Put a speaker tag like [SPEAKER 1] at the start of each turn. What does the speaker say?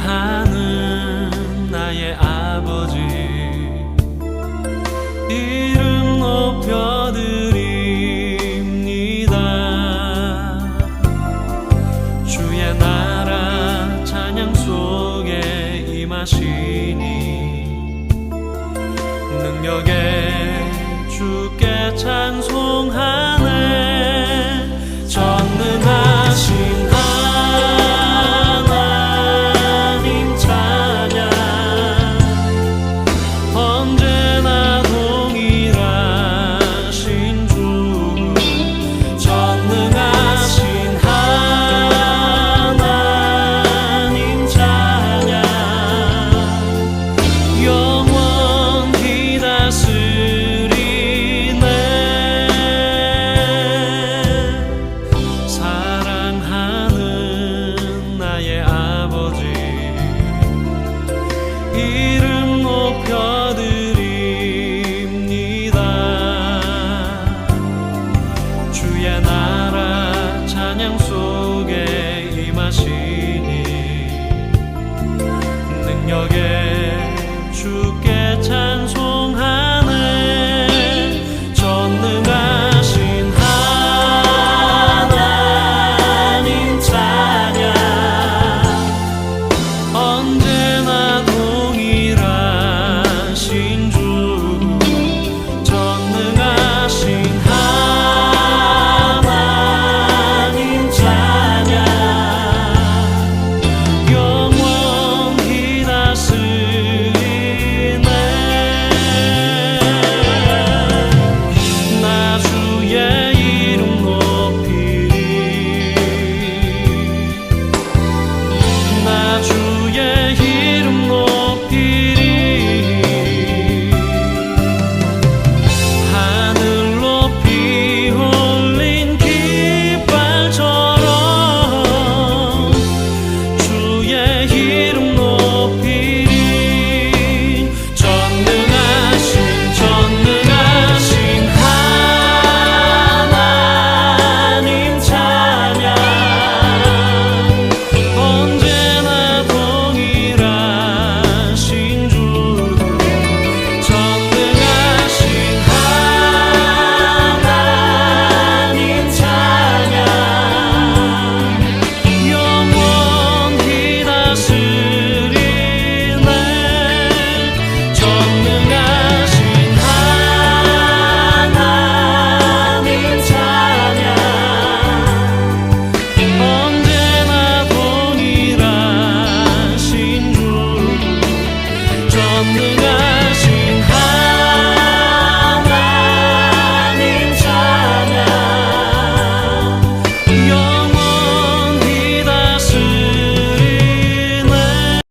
[SPEAKER 1] 사랑하는 나의 아버지 하시니 능력의 주께 찬송하네. 찬양 속에 임하시니 능력에 주께 찬송하네. 전능하신 하나님 찬양. 언제 dengan